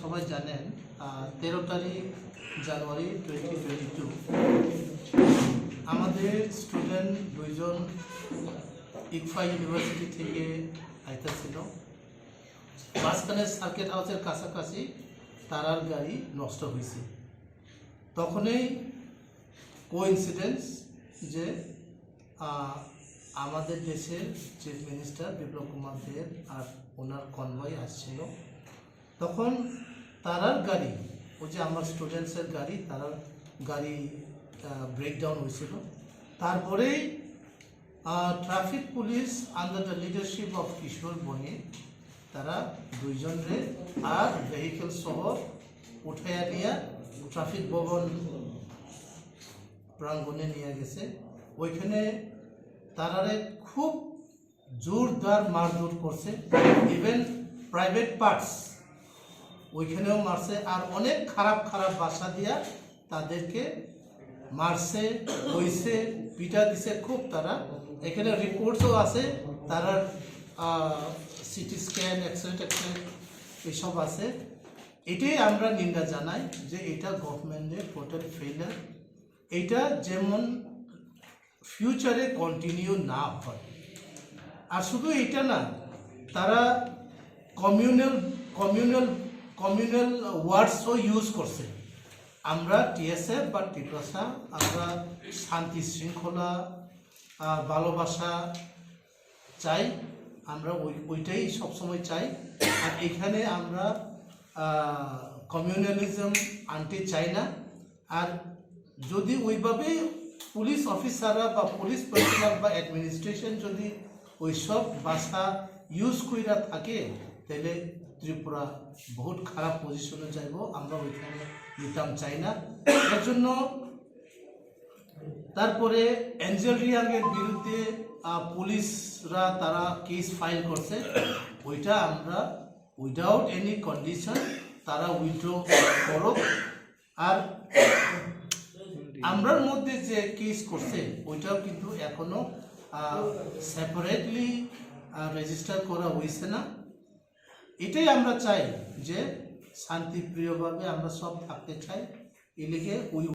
সবাই জানেন তেরো তারিখ জানুয়ারি টোয়েন্টি টোয়েন্টি টু আমাদের স্টুডেন্ট দুইজন ইকফা ইউনিভার্সিটি থেকে আইতেছিল। মাঝখানে সার্কিট হাউসের কাছাকাছি তারার গাড়ি নষ্ট হয়েছে। তখনই কো কোইন্সিডেন্স যে আমাদের দেশের চিফ মিনিস্টার বিপ্লব কুমার দেব আর ওনার কনভয় আসছিল। তখন তারার গাড়ি, ওই যে আমার স্টুডেন্টসের গাড়ি, তারার গাড়ি ব্রেকডাউন হয়েছিল। তারপরেই traffic police under the leadership of Kishore বনে তারা দুইজনরে আর ভেহিকেল সহ উঠাইয়া নিয়ে ট্রাফিক ভবন প্রাঙ্গণে নিয়ে গেছে। ওইখানে তারারে খুব জোরদার মারধর করছে। ইভেন প্রাইভেট পার্টস ওইখানেও মারছে আর অনেক খারাপ খারাপ বাসা দিয়া তাদেরকে মারছে হইছে পিটা দিছে খুব তারা। এখানে রিপোর্টসও আছে, তারা সিটি স্ক্যান এক্সরে টেক্সরে এসব আছে। এটাই আমরা নিন্দা জানাই যে এটা গভর্নমেন্টের টোটাল ফেলার এটা যেমন ফিউচারে কন্টিনিউ না হয়। আর শুধু এটা না, তারা কমিউনাল কমিউনাল কমিউনাল ওয়ার্ডসও ইউজ করছে। আমরা টিএসএফ বা টিপ্রাসা আমরা শান্তি শৃঙ্খলা ভালোবাসা চাই, আমরা ওই, ওইটাই সবসময় চাই। আর এখানে আমরা কমিউনালিজম আনতে চাই না। আর যদি ওইভাবে পুলিশ অফিসাররা বা পুলিশ পার্সোনাল বা অ্যাডমিনিস্ট্রেশন যদি ওইসব ভাষা ইউজ কইরা থাকে, তাহলে ত্রিপুরা বহুত খারাপ পজিশনে যাইব আমরা ওইখানে নিতাম চাই না। এর জন্য তারপরে অ্যাঞ্জেল রিয়াংয়ের বিরুদ্ধে পুলিশরা তারা কেস ফাইল করছে। ওইটা আমরা উইদাউট এনি কন্ডিশন তারা উইথড্র করুক। আর আমরার মধ্যে যে কেস করছে, ওইটাও কিন্তু এখনও সেপারেটলি রেজিস্টার করা হয়েছে না। এটাই আমরা চাই যে শান্তিপ্রিয়ভাবে আমরা সব থাকতে চাই। এলিগে উই